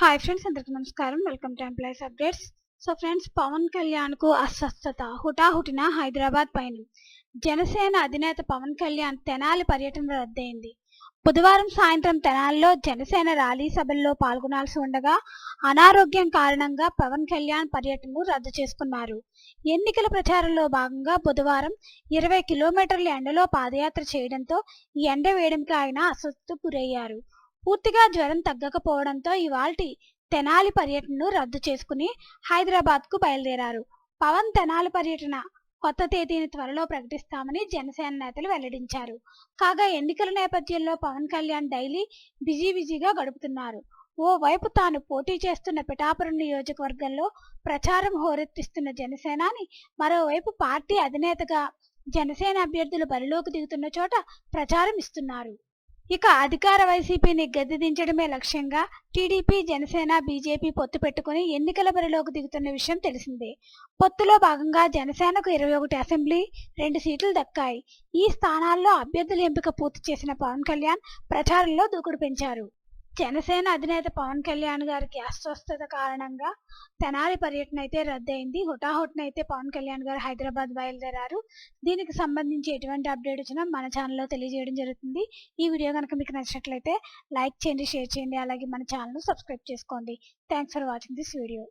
Hi friends అందరికీ నమస్కారం. Welcome to employees updates so friends Pawan కళ్యాణ్కు అస్వస్థత హుటాహుటిన హైదరాబాద్ పైన. జనసేన అధినేత పవన్ కళ్యాణ్ తెనాలి పర్యటన రద్దయింది. బుధవారం సాయంత్రం తెనాలిలో జనసేన ర్యాలీ సభల్లో పాల్గొనాల్సి ఉండగా అనారోగ్యం కారణంగా పవన్ కళ్యాణ్ పర్యటనను రద్దు చేసుకున్నారు. ఎన్నికల ప్రచారంలో భాగంగా బుధవారం ఇరవై కిలోమీటర్ల ఎండలో పాదయాత్ర చేయడంతో ఈ ఎండ వేయడంకి ఆయన అస్వస్థతకు గురయ్యారు. పూర్తిగా జ్వరం తగ్గకపోవడంతో ఇవాల్టి తెనాలి పర్యటనను రద్దు చేసుకుని హైదరాబాద్కు బయలుదేరారు. పవన్ తెనాలి పర్యటన కొత్త తేదీని త్వరలో ప్రకటిస్తామని జనసేన నేతలు వెల్లడించారు. కాగా ఎన్నికల నేపథ్యంలో పవన్ కళ్యాణ్ డైలీ బిజీ బిజీగా గడుపుతున్నారు. ఓవైపు తాను పోటీ చేస్తున్న పిఠాపురం నియోజకవర్గంలో ప్రచారం హోరెత్తిస్తున్న జనసేనాని మరోవైపు పార్టీ అధినేతగా జనసేన అభ్యర్థులు బరిలోకి దిగుతున్న చోట ప్రచారం ఇస్తున్నారు. ఇక అధికార వైసీపీని గద్దె దించడమే లక్ష్యంగా టీడీపీ జనసేన బీజేపీ పొత్తు పెట్టుకుని ఎన్నికల బరిలోకి దిగుతున్న విషయం తెలిసిందే. పొత్తులో భాగంగా జనసేనకు ఇరవై ఒకటి అసెంబ్లీ రెండు సీట్లు దక్కాయి. ఈ స్థానాల్లో అభ్యర్థుల ఎంపిక పూర్తి చేసిన పవన్ కళ్యాణ్ ప్రచారంలో దూకుడు పెంచారు. జనసేన అధినేత పవన్ కళ్యాణ్ గారికి అస్వస్థత కారణంగా తెనాలి పర్యటన అయితే రద్దయింది. హుటాహుటిన అయితే పవన్ కళ్యాణ్ గారు హైదరాబాద్ బయలుదేరారు. దీనికి సంబంధించి ఎటువంటి అప్డేట్ వచ్చినా మన ఛానల్లో తెలియజేయడం జరుగుతుంది. ఈ వీడియో కనుక మీకు నచ్చినట్లయితే లైక్ చేయండి షేర్ చేయండి. అలాగే మన ఛానల్ను సబ్స్క్రైబ్ చేసుకోండి. Thanks for watching this video